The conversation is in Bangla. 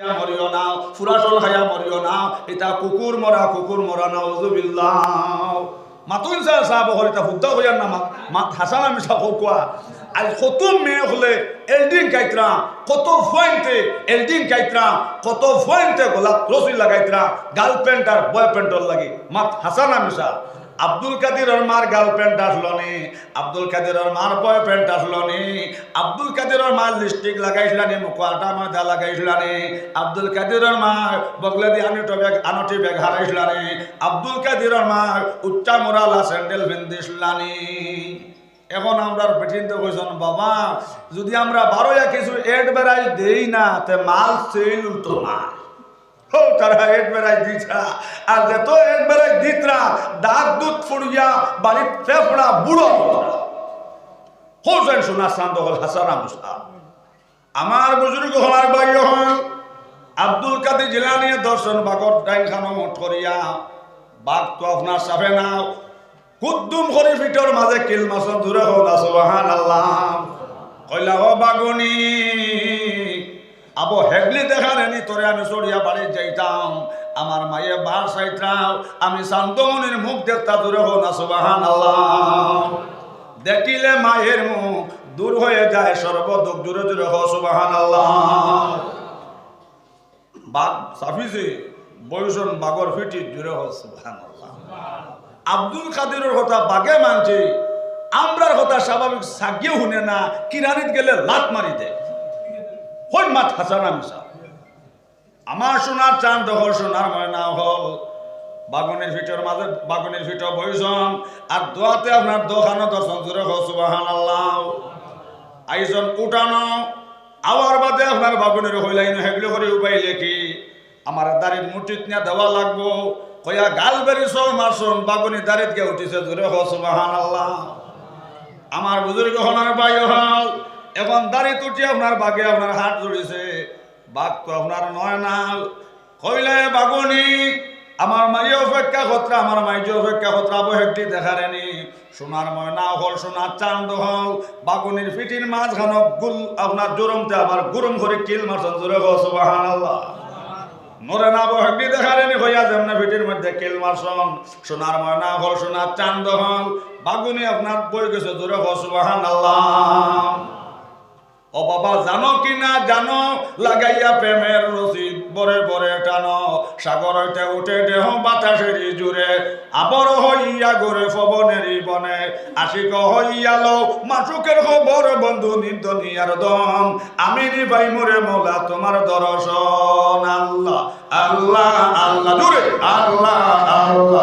মরিও না ফুরাটল খাইয়া মরিও না, এটা কুকুর মরা কুকুর মরা না ওজুবিল্লাহ মাতুন সাহেব সাহেব হলে তা হুদ্দা হইয়ার না মা হাসান আমি সাহেব কোয়া আর কত মেয়ে হলে এলডিং কাইতরা, কত ফয়েন্টে এলডিং কাইতরা, কত ফয়েন্টে গোলাপ রসুল লাগাইতরা গার্লফ্রেন্ড আর বয়ফ্রেন্ডর লাগি। মাত হাসান আমি সাহেব আব্দুল কাদিরের মার গার্লফ্রেন্ড আসলো নি, আব্দুল কাদিরের মার বয়ফ্রেন্ড আসলো নি, আব্দুল কাদিরের মার লিপস্টিক লাগাইছিলানি মুখোয়াটা ময়দা লাগাইছিলানি আব্দুল কাদিরের মা বগলে দিয়ে আনিটো ব্যাগ আনটি ব্যাগ হারাইছিলানি আব্দুল কাদিরের মা উচ্চা মোরালা স্যান্ডেল বিন্দিছিলানি এখন আমরা বেঠিনতে কইছেন বাবা, যদি আমরা বারোয়া কিছু এড বেড়াই দেই না, তে মাল সেল তো না হল আমার বুজুর্গ হলার বাড়ি হল আব্দুল কাদের জিলানি দর্শন বাগর ডাইন খানো মঠরিয়া বাঘ তো আপনার সাফে নাও কুদ্দুম হরি ফিটর মাঝে কিল মাসন দূরে হোক সুবহান আল্লাহ কইলা, ও বাগুনি আবো হেগলি দেখার এনি তোরে আমি সরিয়া বাড়ি যাইতাম। আমার মায়ে বার সাইতাম আমি শান্তমনির মুখ দেখতা দূরে হোক না সুবাহান আল্লাহ দেখিলে মায়ের মুখ দূর হয়ে যায়, সর্বদুখ দূরে দূরে হো সুবাহান আল্লাহ বাঘ সাফিসে বয়সন বাগর ফিটি দূরে হো সুবাহান আল্লাহ আব্দুল কাদিরের কথা বাগে মানছে, আমরার কথা স্বাভাবিক সাগিয়ে শুনে না, কিরানিত গেলে লাত মারি দেয়। হই মাত হাসানা মিশা আমার সোনার চান দখল সোনার ময়না হল। বাগুনের ভিতর মাঝে বাগুনের ভিতর বইজন আর দোয়াতে আপনার দোকানো দর্শন জুড়ে হো সুবাহান আল্লাহ আইজন উঠানো। আওয়ার বাদে আপনার বাগুনের হইলাইন হেগলে করে উপায় লেখি। আমার দাড়ির মুঠিত নিয়ে দেওয়া লাগবো। কয়া, গাল বেরি সব মারছন বাগুনি দাড়িত গে উঠিছে জুড়ে হো সুবাহান আল্লাহ আমার বুজুর্গ হনার বাই হল এখন দাড়ি তুটি আপনার বাঘে আপনার হাত জড়িছে বাঘ তো আপনার নয় নাল। কইলে, বাগুনি, আমার মাইয়ে অপেক্ষা কত্রা আমার মাইজে অপেক্ষা কত্রা বহেকটি দেখারেনি সোনার ময়না হল, সোনার চান্দ হল। বাগুনির ফিটির মাঝখান গুল, আপনার জোরমতে আবার গুরম করে কিল মারছেন, জোরে সুবাহান আল্লাহ মরে না বহেকটি দেখারেনি হইয়া যেমনে ফিটির মধ্যে কিল মারছন। সোনার ময়না হল, সোনার চান্দ হল। বাগুনি আপনার বই গেছে, জোরে সুবাহান আল্লাহ বাবা জানো কি না জানো? লাগাইয়া প্রেমের রসি বরে বরে টানো। সাগর হইতে উঠে দেহ বাতাসেরই জুড়ে। আবর হইয়া গরে পবনেরই বনে। আশিক হইয়া লো মাসুকের খবর, বন্ধু নিন্দনিয়ার দম আমি নিবাই মোরে মোলা, তোমার দর্শন। আল্লাহ আল্লাহ আল্লাহ। দূরে। আল্লাহ আল্লাহ।